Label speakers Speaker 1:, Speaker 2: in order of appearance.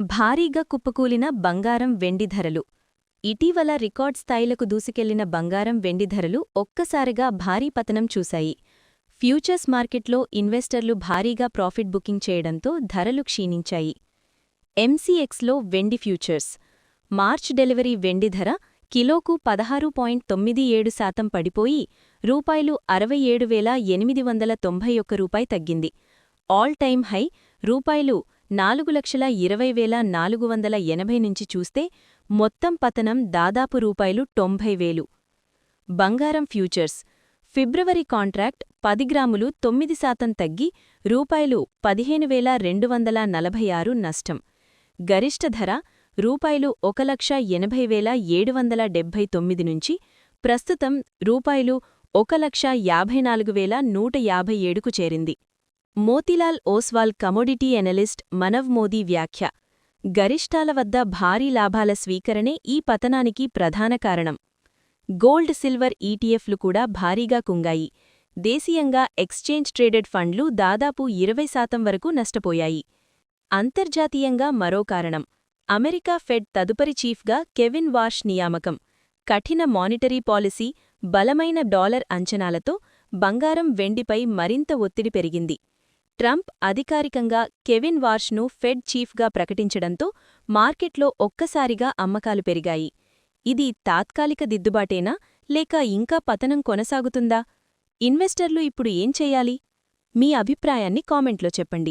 Speaker 1: భారీగా కుప్పకూలిన బంగారం వెండి ధరలు. ఇటీవల రికార్డ్ స్థాయిలకు దూసుకెళ్ళిన బంగారం వెండి ధరలు ఒక్కసారిగా భారీ పతనం చూశాయి. ఫ్యూచర్స్ మార్కెట్లో ఇన్వెస్టర్లు భారీగా ప్రాఫిట్ బుకింగ్ చేయడంతో ధరలు క్షీణించాయి. ఎంసీఎక్స్లో వెండి ఫ్యూచర్స్. మార్చ్ డెలివరీ వెండి ధర కిలోకు పదహారు పాయింట్ తొమ్మిది ఏడు శాతం పడిపోయి రూపాయలు అరవై ఏడు వేల ఎనిమిది వందల తొంభై ఒక్క రూపాయి తగ్గింది. ఆల్ టైమ్ హై రూపాయలు నాలుగు లక్షల ఇరవై వేల నాలుగు వందల ఎనభై నుంచి చూస్తే మొత్తం పతనం దాదాపు రూపాయలు తొంభై వేలు. బంగారం ఫ్యూచర్స్. ఫిబ్రవరి కాంట్రాక్ట్ పది గ్రాములు తొమ్మిది శాతం తగ్గి రూపాయలు పదిహేను వేల రెండు వందల నలభై ఆరు నష్టం. గరిష్ట ధర రూపాయలు ఒక లక్ష ఎనభై వేల ఏడు వందల డెబ్బై తొమ్మిది నుంచి ప్రస్తుతం రూపాయలు ఒక లక్ష యాభై నాలుగు వేల నూట యాభై ఏడుకు చేరింది. మోతిలాల్ ఓస్వాల్ కమోడిటీ ఎనలిస్ట్ మనవ్ మోదీ వ్యాఖ్య. గరిష్టాల వద్ద భారీ లాభాల స్వీకరణే ఈ పతనానికి ప్రధాన కారణం. గోల్డ్ సిల్వర్ ఈటీఎఫ్లు కూడా భారీగా కుంగాయి. దేశీయంగా ఎక్స్చేంజ్ ట్రేడెడ్ ఫండ్లు దాదాపు ఇరవై శాతం వరకు నష్టపోయాయి. అంతర్జాతీయంగా మరో కారణం. అమెరికా ఫెడ్ తదుపరి చీఫ్గా కెవిన్ వాష్ నియామకం. కఠిన మానిటరీ పాలసీ బలమైన డాలర్ అంచనాలతో బంగారం వెండిపై మరింత ఒత్తిడి పెరిగింది. ట్రంప్ అధికారికంగా కెవిన్ వార్ష్ను ఫెడ్ చీఫ్గా ప్రకటించడంతో మార్కెట్లో ఒక్కసారిగా అమ్మకాలు పెరిగాయి. ఇది తాత్కాలిక దిద్దుబాటేనా? లేక ఇంకా పతనం కొనసాగుతుందా? ఇన్వెస్టర్లు ఇప్పుడు ఏం చేయాలి? మీ అభిప్రాయాన్ని కామెంట్లో చెప్పండి.